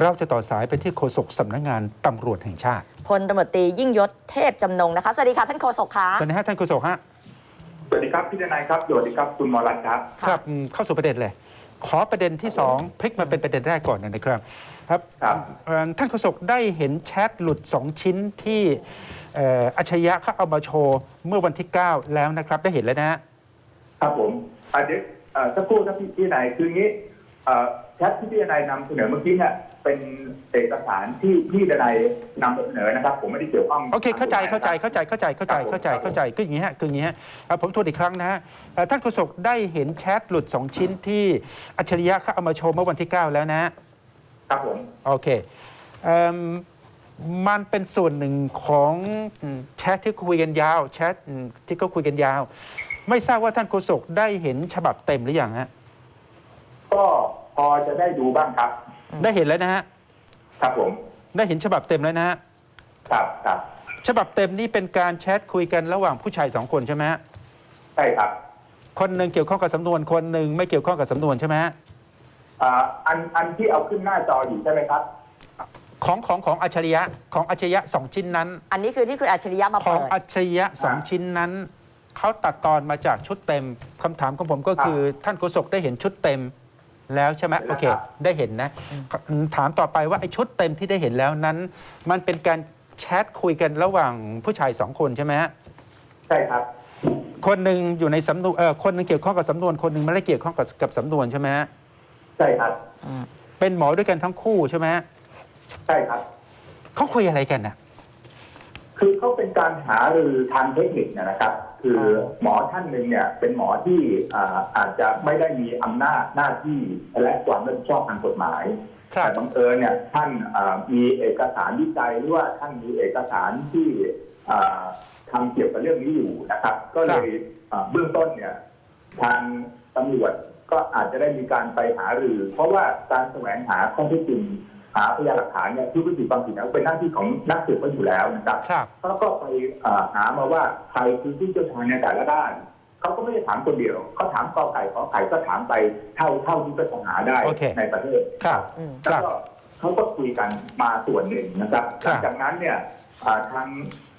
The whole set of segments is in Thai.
เราจะต่อสายไปที่โฆษกสำนักงานตำรวจแห่งชาติพลตำรวจตรียิ่งยศเทพจำนงนะคะสวัสดีค่ะท่านโฆษกคะสวัสดีฮะท่านโฆษกฮะสวัสดีครับพี่ทนายครับสวัสดีครับคุณหมอรัตน์ครับค่ะครับอืมเข้าสู่ประเด็นเลย ขอประเด็นที่สองพลิกมาเป็นประเด็นแรกก่อนนะครับ ครับครับเอ่อท่านโฆษกได้เห็นแชทหลุด 2 ชิ้นที่เอ่ออัจฉริยะเขาเอามาโชว์เมื่อวันที่ 9 แล้วนะครับได้เห็นแล้วนะฮะครับผมอะเดี๋ยวเอ่อสักครู่ครับพี่พี่ทนายคืองี้เอ่อ แชทที่พี่ทนายนำเสนอเมื่อกี้เนี่ยเป็นเอกสารที่พี่ทนายนำเสนอนะครับ ผมไม่ได้เกี่ยวข้องโอเคเข้าใจเข้าใจเข้าใจเข้าใจเข้าใจเข้าใจเข้าใจคืออย่างนี้ฮะคืออย่างนี้ฮะอะผมทวนอีกครั้งนะฮะอะท่านโฆษกได้เห็นแชทหลุด 2 ชิ้นที่อัจฉริยะเขาเอามาโชว์เมื่อวันที่ 9 แล้วนะฮะครับผมโอเคเอิ่มมันเป็นส่วนหนึ่งของอืมแชทที่คุยกันยาวแชทอืมที่เขาคุยกันยาว ไม่ทราบว่าท่านโฆษกได้เห็นฉบับเต็มหรือยังฮะ ก็พอจะได้ดูบ้างครับ ได้เห็นแล้วนะฮะครับผม ได้เห็นฉบับเต็มแล้วนะฮะครับครับฉบับเต็มนี่เป็นการแชทคุยกันระหว่างผู้ชายสองคนใช่ไหมฮะใช่ครับคนหนึ่งเกี่ยวข้องกับสำนวนคนหนึ่งไม่เกี่ยวข้องกับสำนวนใช่ไหมฮะอ่าอันอันที่เอาขึ้นหน้าจออยู่ใช่ไหมครับ ของของของอัจฉริยะของอัจฉริยะสองชิ้นนั้น อันนี้คือที่คุณอัจฉริยะมาของเปิดอัจฉริยะสองชิ้นนั้นเขาตัดตอนมาจากชุดเต็มคำถามของผมก็คือ ท่านโฆษกได้เห็นชุดเต็ม แล้วใช่ไหมเห็นโอแล้วเคครับได้เห็นนะ ถามต่อไปว่าไอ้ชุดเต็มที่ได้เห็นแล้วนั้น มันเป็นการแชทคุยกันระหว่างผู้ชายสองคนใช่ไหมฮะใช่ครับ คนหนึ่งอยู่ในสำนวนเออคนหนึ่งเกี่ยวข้องกับสำนวนคนหนึ่งไม่ได้เกี่ยวข้องกับกับสำนวนใช่ไหมฮะใช่ครับ เป็นหมอด้วยกันทั้งคู่ใช่ไหมฮะใช่ครับเขาคุยอะไรกันนะ คือเขาเป็นการหารือทางเทคนิคเนยนะครับ คืออหมอท่านหนึ่งเนี่ยเป็นหมอที่อ่าอาจจะไม่ได้มีอำนาจหน้าที่และความรับผิดชอบทางกฎหมายครับแต่บังเอิญเนี่ยท่านอ่ามีเอกสารวิจัยหรือว่าท่านมีเอกสารที่อ่าทำเกี่ยวกับเรื่องนี้อยู่นะครับ ก็เลยอ่าเบื้องต้นเนี่ยทางตำรวจก็อาจจะได้มีการไปหารือ เพราะว่าการแสวงหาข้อเท็จจริง หาพยานหลักฐานเนี่ยที่พิสูจน์ความผิดนั้นเป็นหน้าที่ของนักสืบก็อยู่แล้วนะครับครับเขาก็ไปอ่าหามาว่าใครคือผู้เชี่ยวชาญในแต่ละด้านเขาก็ไม่ได้ถามคนเดียวเขาถามกอไก่ขอไข่ก็ถามไปเท่าเท่าที่จะหาได้โอเคในประเทศครับอืมคแล้รัวบก็เขาก็คุยกันมาส่วนหนึ่งนะครับคหรับลังจากนั้นเนี่ยอ่าทาง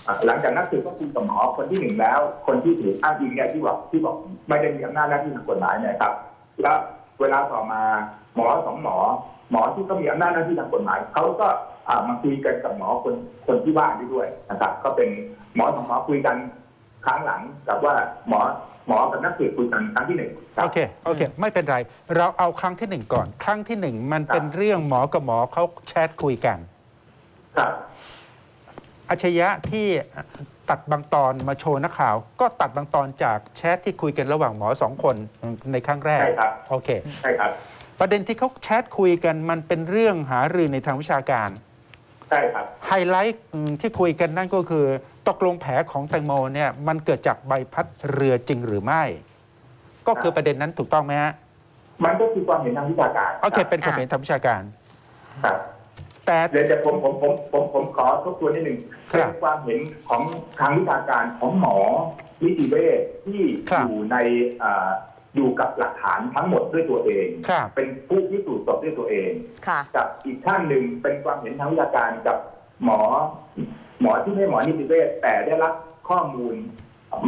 อ่าหลังจากนักสืบก็คุยกับหมอคนที่หนึ่งแล้ว คนที่ถูกอ้างอิงเนี่ยที่บอกที่บอกไม่ได้มีอำนาจหน้าที่ทางกฎหมายเนี่ยครับ แล้วเวลาต่อมาหมอสองหมอ หมอที่ก็มีอำนาจหน้าที่ทางกฎหมายเขาก็อ่ามาคุยกันกับหมอคนคนที่ว่านี้ด้วยนะครับ ก็เป็นหมอสองหมอคุยกันครั้งหลังกับว่าหมอหมอกับนักสืบคุยกันครั้งที่หนึ่งครับโอเคโอเค ไม่เป็นไร เราเอาครั้งที่หนึ่งก่อน ครั้งที่หนึ่งมันเป็นครับเรื่องหมอกับหมอเขาแชทคุยกันครับอัจฉริยะที่ตัดบางตอนมาโชว์นักข่าว ก็ตัดบางตอนจากแชทที่คุยกันระหว่างหมอสองคนในครั้งแรกใช่ครับโอเคใช่ครับ ประเด็นที่เขาแชทคุยกันมันเป็นเรื่องหารือในทางวิชาการ ใช่ครับ ไฮไลท์อืมที่คุยกันนั่นก็คือ ตกลงแผลของแตงโมเนี่ยมันเกิดจากใบพัดเรือจริงหรือไม่ ก็คือประเด็นนั้นถูกต้องไหมฮะมันก็คือความเห็นทางวิชาการโอเคเป็นความเห็นทางวิชาการครับแต่เดี๋ยวเดี๋ยวผมผมผมผมผมขอทบทวนนิดหนึ่งครับเป็นความเห็นของทางวิชาการของหมอนิติเวชที่ครับอยู่ใน อ่าอยู่กับหลักฐานทั้งหมดด้วยตัวเอง ครับ เป็นผู้พิสูจน์ศพด้วยตัวเอง ค่ะ กับอีกท่านหนึ่งเป็นความเห็นทางวิชาการกับหมอ หมอที่ไม่หมอนิติเวชแต่ได้รับข้อมูล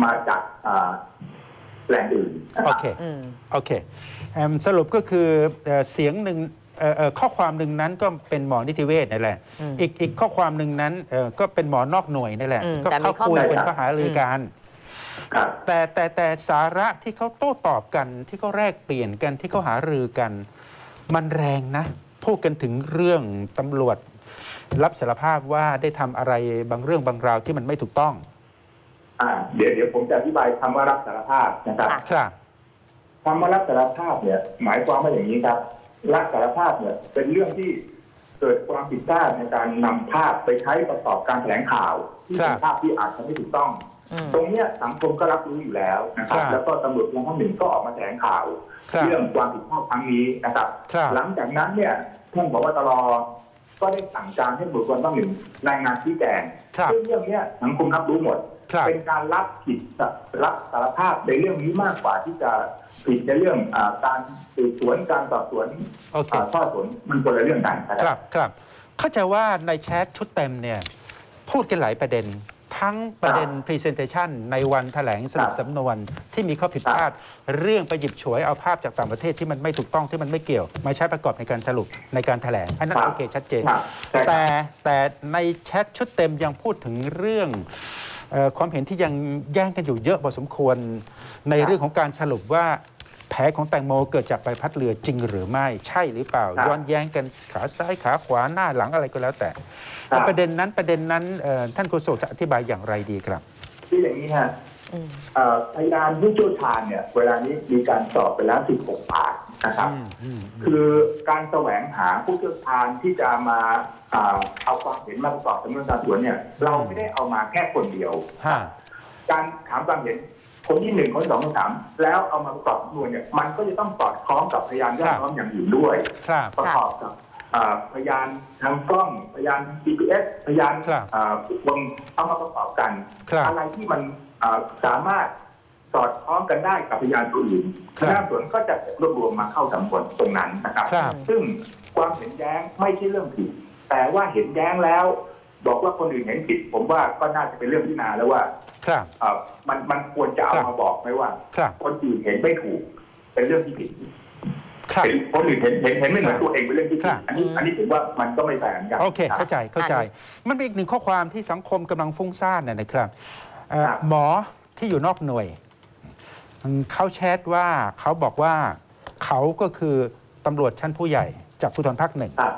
มาจากอ่าแหล่งอื่นนะโอรับ เค อืม โอเคเอิ่มสรุปก็คือเอ่อเสียงหนึ่งเอ่อเอ่อข้อความหนึ่งนั้นก็เป็นหมอนิติเวชนั่นแหละ อืมอีกอีกข้อความหนึ่งนั้นเอ่อก็เป็นหมอนอกหน่วยนั่นแหละ อืมก็แต่มีเขาข้อคุยมูลเป็นข้อหารือกันครับ แต่แต่แต่สาระที่เขาโต้ตอบกันที่เขาแลกเปลี่ยนกันที่เขาหารือกัน มันแรงนะ พูดกันถึงเรื่องตำรวจ รับสารภาพว่าได้ทำอะไรบางเรื่องบางราวที่มันไม่ถูกต้อง อ่าเดี๋ยวเดี๋ยวผมจะอธิบายคำว่ารับสารภาพนะครับค่ะครับคำว่ารับสารภาพเนี่ย หมายความว่าอย่างนี้ครับ รับสารภาพเนี่ย เป็นเรื่องที่เกิดความผิดพลาดในการนำภาพไปใช้ประกอบการแถลงข่าวที่เป็นภาพที่อาจจะไม่ถูกต้องอืม ตรงเนี้ยสังคมก็รับรู้อยู่แล้วนะครับครับแล้วก็ตำรวจโรงพักหนึ่งก็ออกมาแถลงข่าวครับเรื่องความผิดพลาดครั้งนี้นะครับครับหลังจากนั้นเนี่ยท่านผบตรก็ได้สั่งการให้บุคคลต้องหนึ่งรายงานชี้แจงครับซึ่งเรื่องเนี้ยสังคมรับรู้หมดครับเป็นการรับผิดรับสารภาพในเรื่องนี้มากกว่าที่จะผิดในเรื่องอาการสืบสวนการสอบสวนโอเคอ่าข้อสวนมันคนละเรื่องกันนะคครับรับครับ เข้าใจว่าในแชทชุดเต็มเนี่ย พูดกันหลายประเด็น ทั้งประเด็น Presentation ในวันแถลงสรุปครับสำนวนที่มีข้อผิดพลาด เรื่องไปหยิบฉวยเอาภาพจากต่างประเทศที่มันไม่ถูกต้องที่มันไม่เกี่ยว มาใช้ประกอบในการสรุปในการแถลงอันนั้นครับโอเคชัดเจนครับใช่ครับแต่แต่ในแชทชุดเต็มยังพูดถึงเรื่องเออความเห็นที่ยังแย่งกันอยู่เยอะพอสมควรในเรื่องของการสรุปว่า แผลของแตงโมเกิดจากใบพัดเรือจริงหรือไม่ใช่หรือเปล่าครับย้อนแย้งกันขาซ้ายขาขวาหน้าหลังอะไรก็แล้วแต่ครับประเด็นนั้นประเด็นนั้นเอ่อท่านโฆษกจะอธิบายอย่างไรดีครับที่อย่างนี้ฮะอืมเอ่อพยานผู้เชี่ยวชาญเนี่ย เวลานี้มีการสอบไปแล้ว 16 ปากนะครับอืมอืมคือการแสวงหาผู้เชี่ยวชาญที่จะมาอ่าเอาความเห็นมาประกอบสำนวนการสวนเนี่ย เราไม่ได้เอามาแค่คนเดียวฮะการถามความเห็น คนที่หนึ่งคนที่สองคนที่สามแล้วเอามาประกอบสำนวนเนี่ยมันก็จะต้องสอดคล้องกับพยานแวดล้อมอย่างอื่นด้วย ครับ ประกอบกับอ่าพยานทางกล้องพยาน GPS พยานครับอ่าบุคคลเอามาประกอบกัน ครับอะไรที่มันอ่าสามารถสอดคล้องกันได้กับพยานตัวอื่นคพรับนักงานสวนก็จะรวบรวมมาเข้าสำนวนตรงนั้นนะครับ ครับ ซึ่งความเห็นแย้งไม่ใช่เรื่องผิด แต่ว่าเห็นแย้งแล้ว บอกว่าคนอื่นเห็นผิด ผมว่าก็น่าจะเป็นเรื่องที่นาแล้วว่า ครับ เอ่อมันมันควรจะเอาครับ มาบอกไหมว่า ครับ คนอื่นเห็นไม่ถูก เป็นเรื่องที่ผิดครับ เห็นคนอื่นเห็นเห็นเห็นไม่เหมือนครับตัวเองเป็นเรื่องที่ครัผิดบ อันนี้อืมอันนี้ผมว่ามันก็ไม่แฟร์หมือนกัน โอเครับเข้าใจเข้าใจ มันมีอีกหนึ่งข้อความที่สังคมกำลังฟุ้งซ่านนะนะครับเอ่อครับ หมอที่อยู่นอกหน่วยอืมเขาแชทว่าเขาบอกว่าเขาก็คือตำรวจชั้นผู้ใหญ่จากภูธรภาคหนึ่ง ครับ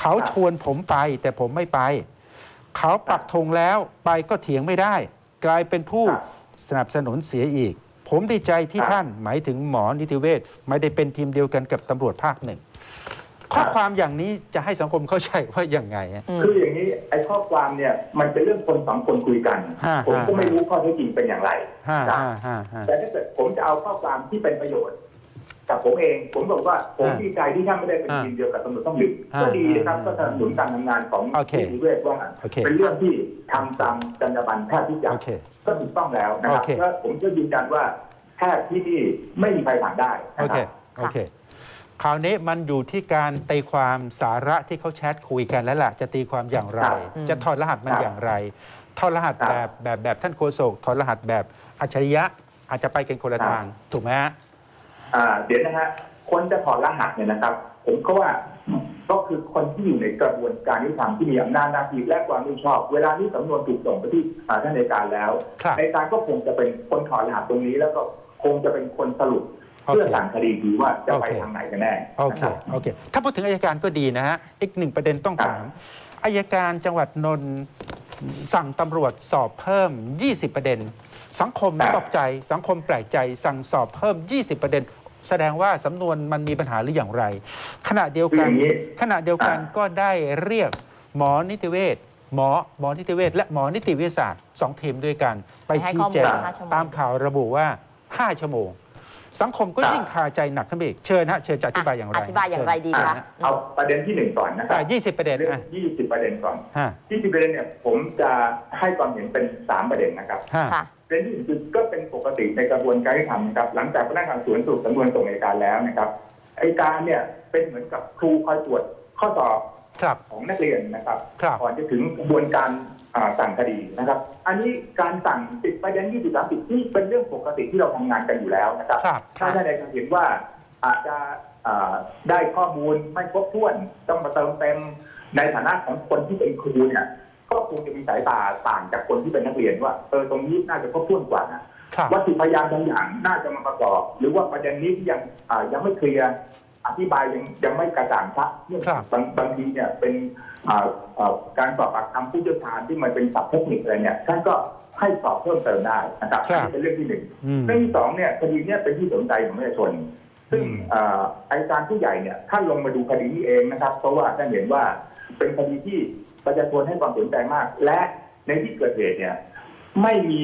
เขาชวนผมไปแต่ผมไม่ไป เขาปักธงแล้วไปก็เถียงไม่ได้ กลายเป็นผู้ครับสนับสนุนเสียอีก ผมดีใจที่ครับท่านหมายถึงหมอนิติเวชไม่ได้เป็นทีมเดียวกันกับตำรวจภาคหนึ่งข้อความอย่างนี้จะให้สังคมเข้าใจว่าอย่างไงอะอืมคืออย่างนี้ไอ้ข้อความเนี่ยมันเป็นเรื่องคนสองคนคุยกันฮะผมก็ฮะไม่รู้ข้อเท็จจริงเป็นอย่างไรฮ่าครับฮ่าฮ่าฮ่าแต่ถ้าเกิดผมจะเอาข้อความที่เป็นประโยชน์ กับผมเอง ผมบอกว่าผมฮะดีใจที่ท่านไม่ได้เป็นฮะทีมเดียวกับตำรวจต้องหนึ่งฮะก็ดีนะครับฮะก็สนับสนุนการทำงานของโอเคนิติเวชว่าโอเคเป็นเรื่องที่ทำตามจรรยาบรรณแพทย์ทุกอย่างโอเคก็ถูกต้องแล้วนะครับโอเคแล้วผมก็ยืนยันว่าแพทย์ที่นี่ไม่มีใครสั่งได้โอนะคเครับโอเคคราวนี้มันอยู่ที่การตีความสาระที่เขาแชทคุยกันแล้วล่ะจะตีความอย่างไรครับจะถอดรหัสมันครับอย่างไรถอดรหัสครับแบบแบบแบบท่านโฆษกถอดรหัสแบบอัจฉริยะอาจจะไปกันคนละครับทางถูกไหมฮะ อ่าเดี๋ยวนะฮะคนจะถอดรหัสเนี่ยนะครับ ผมก็ว่าก็คือคนที่อยู่ในกระบวนการยุติธรรมที่มีอำนาจหน้าที่และความรับผิดชอบ เวลาที่สำนวนถูกส่งไปที่อ่าท่านในการแล้วครับในการก็คงจะเป็นคนถอดรหัสตรงนี้ แล้วก็คงจะเป็นคนสรุปโอเคเพื่อสั่งคดีดีว่าจะไปโอเคทางไหนกันแน่โอเคนะครับโอเค ถ้าพูดถึงอายการก็ดีนะฮะอีกหนึ่งประเด็นต้องถามอายการจังหวัดนนท์สั่งตำรวจสอบเพิ่ม 20 ประเด็น สังคมครับตกใจสังคมแปลกใจสั่งสอบเพิ่ม 20 ประเด็น แสดงว่าสำนวนมันมีปัญหาหรืออย่างไร ขณะเดียวคือกัอนย่างนี้ขณะเดียวกันก็ได้เรียกหมอนิติเวชหมอหมอนิติเวชและหมอนิติวิทยาศาสตร์สองทีมด้วยกัน ไปให้ชี้ข้อมูลแจงห้าชั่วโมงตามข่าวระบุว่า 5 ชั่วโมง สังคมก็ครับยิ่งคาใจหนักขึ้นไปอีกเชิญฮะเชิญจะอธิบายอย่างไรอธิบายอย่างไรดีอ่าคะเอาประเด็นที่หนึ่งก่อนนะครัอ่ายี่สิบประเด็นเรื่องอะยี่สิบประเด็นก่อนฮะยี่สิบประเด็นเนี่ยผมจะให้ความเห็นเป็นสามประเด็นนะครับฮะค่ะเป็นที่หนึ่งคือก็เป็นปกติในกระบวนการยุติธรรมนะครับ หลังจากพนักงานสวนสรุปสำนวนส่งอัยการแล้วนะครับอัยการเนี่ยเป็นเหมือนกับครูคอยตรวจข้อสอบครับของนักเรียนนะครับครับก่อนจะถึงกระบวนการอ่า สั่งคดีนะครับ อันนี้การสั่งติดประเด็นยี่สิบสามสิบที่เป็นเรื่องปกติที่เราทำงานกันอยู่แล้วนะครับครับถ้าท่านใดเห็นว่าอาจจะอ่าได้ข้อมูลไม่ครบถ้วนต้องมาเติมเต็มในฐานะของคนที่เป็นครูเนี่ย ก็คงจะมีสายตาต่างจากคนที่เป็นนักเรียนว่าเออตรงนี้น่าจะครบถ้วนกว่านะครับวัตถุพยานบางอย่างน่าจะมาประกอบ หรือว่าประเด็นนี้ที่ยังอ่ายังไม่เคลียร์ อธิบายยังยังไม่กระจ่างชัดเรื่องครับบางบางทีเนี่ยเป็นอ่าอ่าการสอบปากคำผู้เชี่ยวชาญที่มันเป็นศัพท์เทคนิคอะไรเนี่ยท่านก็ให้สอบเพิ่มเติมได้นะครับครับอันนี้เป็นเรื่องที่หนึ่งอืม เรื่องที่สองเนี่ยคดีเนี้เป็นที่สนใจของประชาชน ซึ่งอืมเอ่ออายการผู้ใหญ่เนี่ยท่านลงมาดูคดีนี้เองนะครับ เพราะว่าท่านเห็นว่าเป็นคดีที่ประชาชนให้ความสนใจมาก และในที่เกิดเหตุเนี่ยไม่มี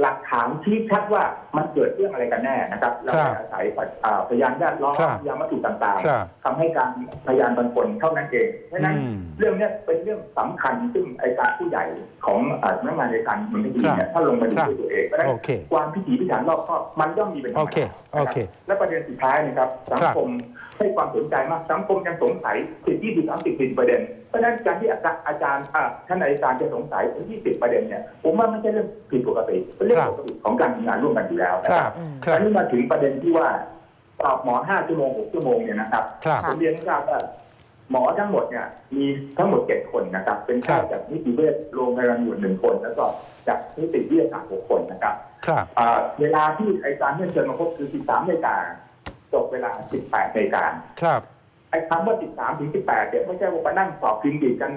หลักฐานชี้ชัดว่ามันเกิดเรื่องอะไรกันแน่นะครับเราครับอาศัยอ่าพยานแวดล้อมครับพยานวัตถุต่างครับๆทำให้การพยานบางคนเท่านั้นเองเพราะฉะนั้นอืมเรื่องเนี้ยเป็นเรื่องสำคัญซึ่งไอการผู้ใหญ่ของอ่าสำนักงานในการมันไม่ดีเนี่ยถ้าลงมาดูครับด้วยตัวเองเพราะฉะนั้นโอเคความพิถีพิถันรอบคอบมันย่อมมีเป็นธรรมโอเคดาโอเคนะครับและประเด็นสุดท้ายนะครับสังคมให้ความสนใจมากสังคมยังสงสัยสิบยี่สิบสามสิบสี่ประเด็น เพราะฉะนั้นการที่อาจารย์อาจารย์อ่าท่านอายการจะสงสัยถึงยี่สิบประเด็นเนี่ยผมว่าไม่ใช่เรื่องผิดปกติเป็นเรื่องครับปกติของการทำงานร่วมกันอยู่แล้วคนะครัรับบครัอับนนี้มาถึงประเด็นที่ว่าสอบหมอห้าชั่วโมงหกชั่วโมงเนี่ยนะครับครับผมเรียนให้ทราบว่าหมอทั้งหมดเนี่ยมีทั้งหมดเจ็ดคนนะครับ เป็นแพทย์จากนิติเวชโรงพยาบาลหน่วยหนึ่งคน แล้วก็จากนิติวิทยาศาสตร์หกคนนะครับครับอ่าเวลาที่ไอการเนี่ยเชิญมาพบคือ 13นาฬิกาจบเวลา 18นาฬิกาครับ ไอ้คำว่า 13 ถึง 18 เนี่ยไม่ใช่ว่ามานั่งสอบพิมพ์ดีกัน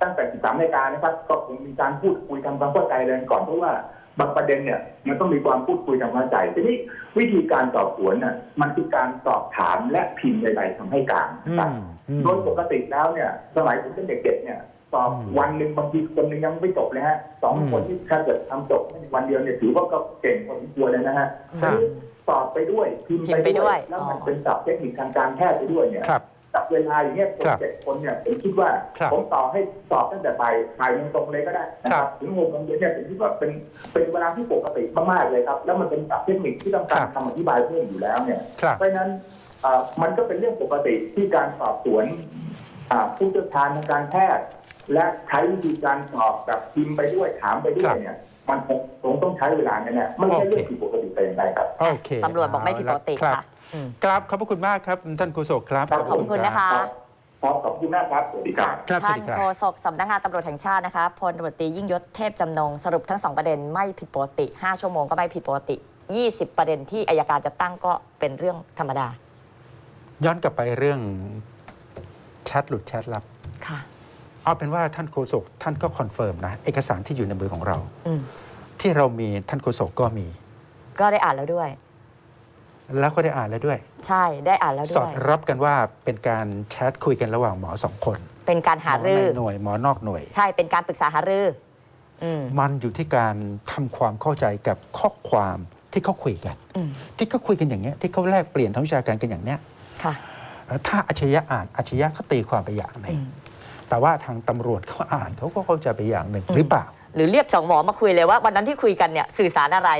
ตั้งแต่ 13นาฬิกานะครับ ก็คงมีการพูดคุยทำความเข้าใจเลยก่อนเพราะว่าบางประเด็นเนี่ยมันต้องมีความพูดคุยทำความเข้าใจทีนี้วิธีการสอบสวนน่ะมันคือการสอบถามและพิมพ์ใดๆทำให้การอืนะครับมอืม โดยปกติแล้วเนี่ย สมัยผมเป็นเด็กๆเนี่ย สอบอืมวันหนึ่งบางทีคนหนึ่งยังไม่จบเลยฮะสองอืมคนที่ถ้าเกิดทำจบในวันเดียวเนี่ยถือว่าก็เก่งพอสมควรเลยนะฮะครับทีนี้สอบไปด้วยพิมพ์พิมพ์ไปด้วย แล้วมันเป็นศัพท์เทคนิคทางการแพทย์ไปด้วยเนี่ยครับกับเวลาอย่างเงี้ยคนครับเจ็ดคนเนี่ยผมคิดว่าครับผมต่อให้สอบตั้งแต่บ่ายบ่ายโมงตรงเลยก็ได้นะคครัรับบถึงหกโมงเย็นเนี่ยผมคิดว่าเป็นเป็นเวลาที่ปกติมากๆเลยครับ แล้วมันเป็นศัพท์เทคนิคที่ต้องการคำอธิบายเพิ่มอยู่แล้วเนี่ย ครับ เพราะฉะนั้นเอ่อมันก็เป็นเรื่องปกติที่การสอบสวนอ่าผู้เชี่ยวชาญทางการแพทย์ และใช้วิธีการสอบแบบพิมพ์ไปด้วยถามไปด้วครัยบเนี่ย มันคงคงต้องใช้เวลาแน่ๆไม่ใช่เรื่องผิดปกติแต่อย่างใดครับ โอเคตำรวจบอกไม่ผิดปกติรับค่ะอืมครับขอบพระคุณมากครับ ท่านโฆษกครับครับขอบคุณนะคะครับขอบคุณมากครับสวัสดีครับครับสวัท่าสนดีครับโฆษกสำนักงานตำรวจแห่งชาตินะคะพลตำรวจตรียิ่งยศเทพจำนงสรุปทั้งสองประเด็นไม่ผิดปกติ 5 ชั่วโมงก็ไม่ผิดปกติ 20 ประเด็นที่อายการจะตั้งก็เป็นเรื่องธรรมดา ย้อนกลับไปเรื่องแชทหลุดแชทลับค่ะ เอาเป็นว่าท่านโฆษกท่านก็คอนเฟิร์มนะเอกสารที่อยู่ในมือของเรา อืมที่เรามีท่านโฆษกก็มี ก็ได้อ่านแล้วด้วย แล้วก็ได้อ่านแล้วด้วย ใช่ได้อ่านแล้วสด้อวดย รับกันว่าเป็นการแชทคุยกันระหว่างหมอสองคนเป็นการหาหมอรือในหน่วยหมอนอกหน่วย ใช่เป็นการปรึกษาหารืออืมมันอยู่ที่การทำความเข้าใจกับข้อความที่เขาคุยกัน อืมที่เขาคุยกันอย่างเนี้ยที่เขาแลกเปลี่ยนทางวิชาการกันอย่างเนี้ยค่ะ เอ่อถ้าอัจฉริยะอ่านอัจฉริยะเขาตีความไปอย่างหนึ่อืงม แต่ว่าทางตำรวจเขาอ่านเขาก็เข้าใจไปอย่างหนึ่งอืมหรือเปล่า หรือเรียกสองหมอมาคุยเลยว่าวันนั้นที่คุยกันเนี่ยสื่อสารอะไร